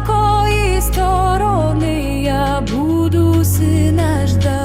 якої сторони я буду сина ждать.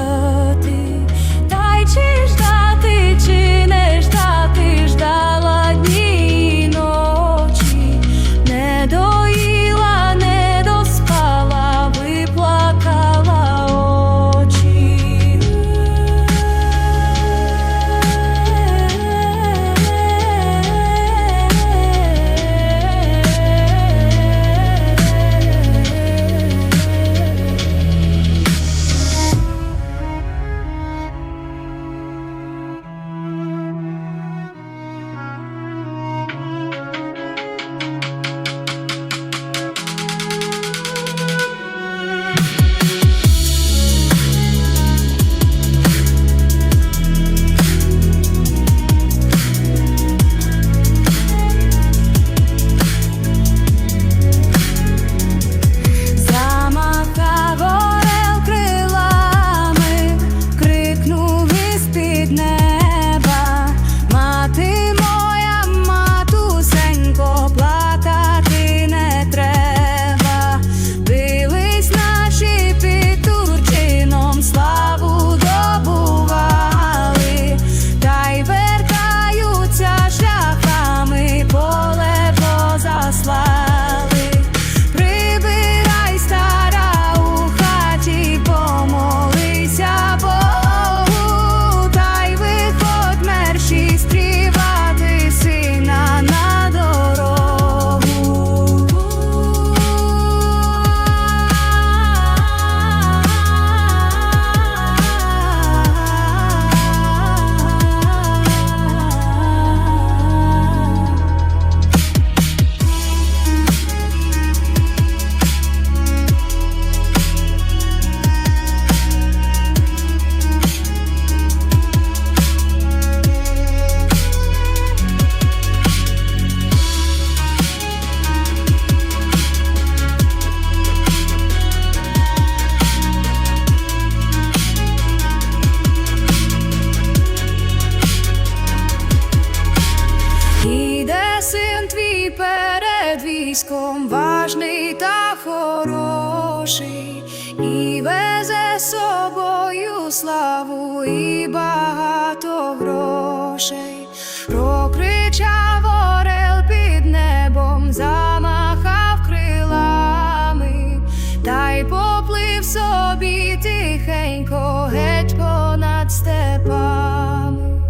уважний та хороший, і везе собою славу і багато грошей, прокричав орел під небом, замахав крилами, та й поплив собі тихенько, геть понад степами,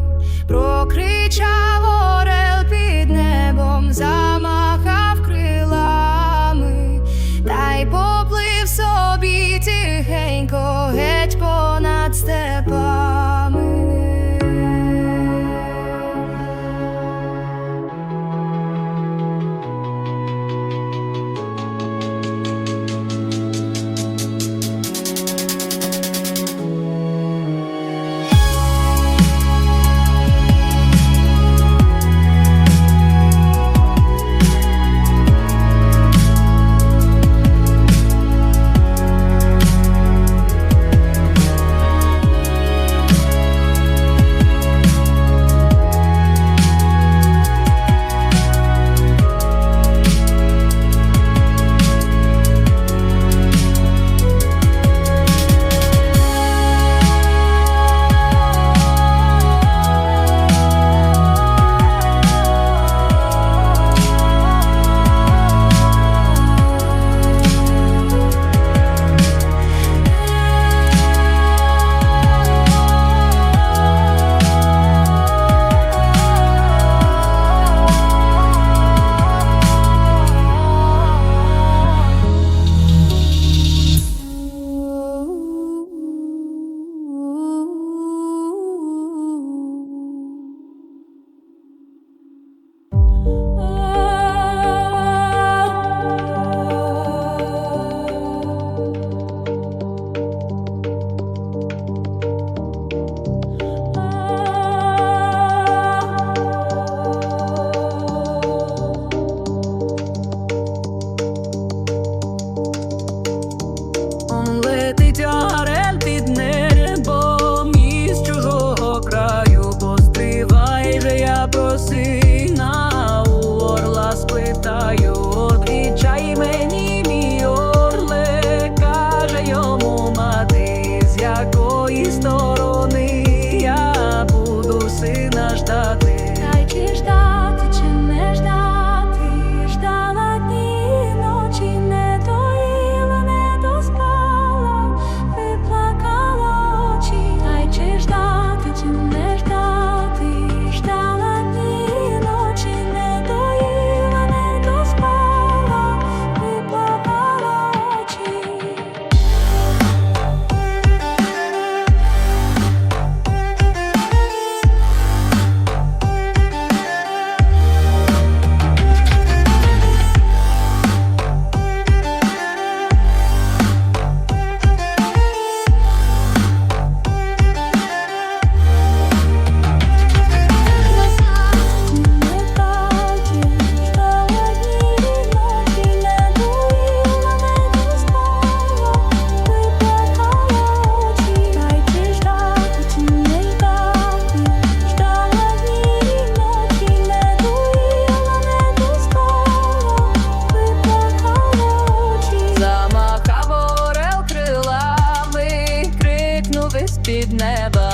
прокричав.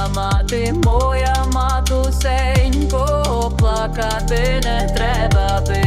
моя мати, моя матусенько, плакати не треба.